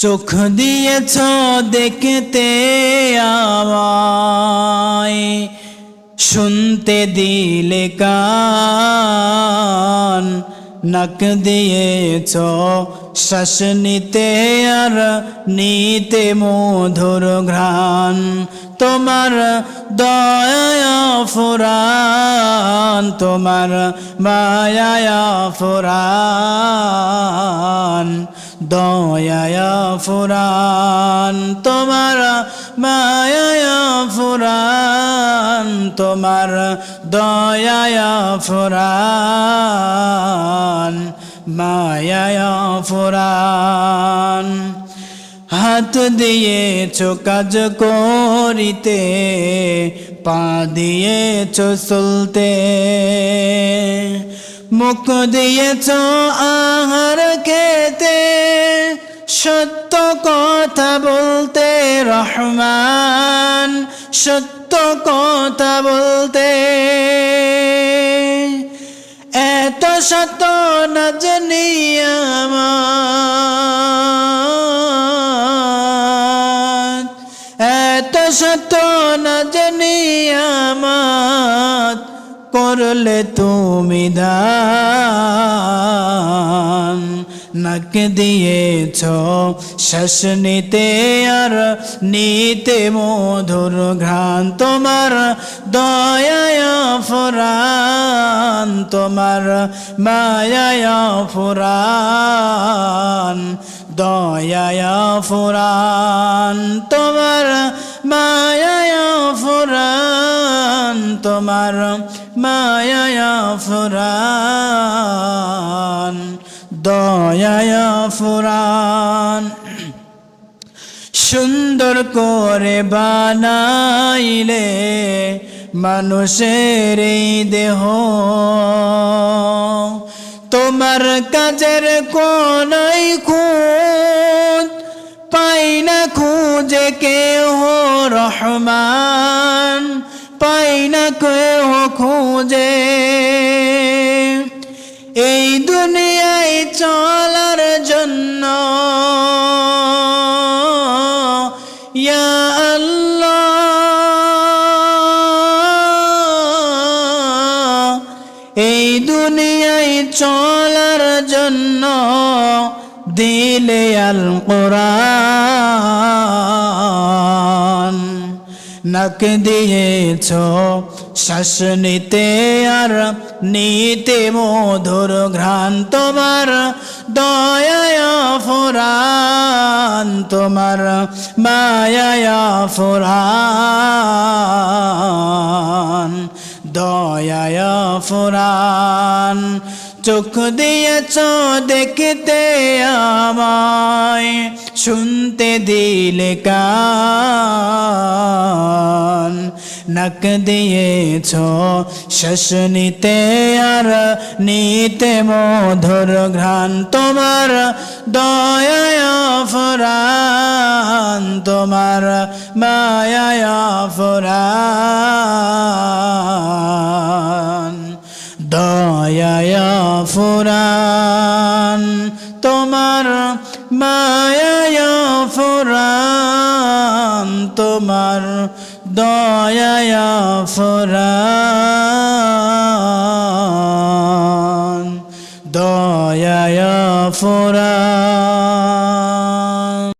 চোখ দিয়েছ দেখতে আমায়, শুনতে দিলে কান, নাক দিয়েছ শ্বাস নিতে আর নিতে মধুর ঘ্রাণ, তোমার দয়া ফুরান তোমার মায়া ফুরান দয়া ফুরান তোমার মায়া ফুরান তোমার দয়া ফুরান মায়া ফুরান। হাত দিয়েছ কাজ করিতে পা দিয়েছ চলতে মুখ দিয়েছ আহার খেতে, সত্য কথা বলতে রহমান, সত্য কথা বলতে। এত সত্য না জানি আমার সত্য না জানি করলে তুমি দান। নাক দিয়েছ শ্বাস নিতে আর নিতে মধুর ঘ্রাণ। তোমার দয়া ফুরান তোমার মায়া ফুরান দয়া ফুরান তোমার তোমার মায়া ফুরান, দয়া ফুরান। সুন্দর করে বানাইলে মানুষের দেহ। তোমার কাজের কোনাই খুঁজ পাই না খুঁজে কেহ রহমান। পাই না কেহ খুঁজে। এই দুনিয়ায় চলার জন্য ইয়া আল্লাহ। এই দুনিয়ায় চলার জন্য দিলে আল কোরআন নাক দিয়েছ, শ্বাস নিতে আর নিতে মধুর ঘ্রাণ তোমার দয়া ফুরান তোমার মায়া ফুরান দয়া ফুরান চোখ দিয়েছ দেখতে আমায়, শুনতে দিলে নাক দিয়েছ শ্বাস নিতে আর নিতে মধুর ঘ্রাণ, তোমার দয়া ফুরান তোমার মায়া ফুরান দয়া ফুরান তোমার মায়া ফুরান তোমার দয়া ফুরান দয়া ফুরান।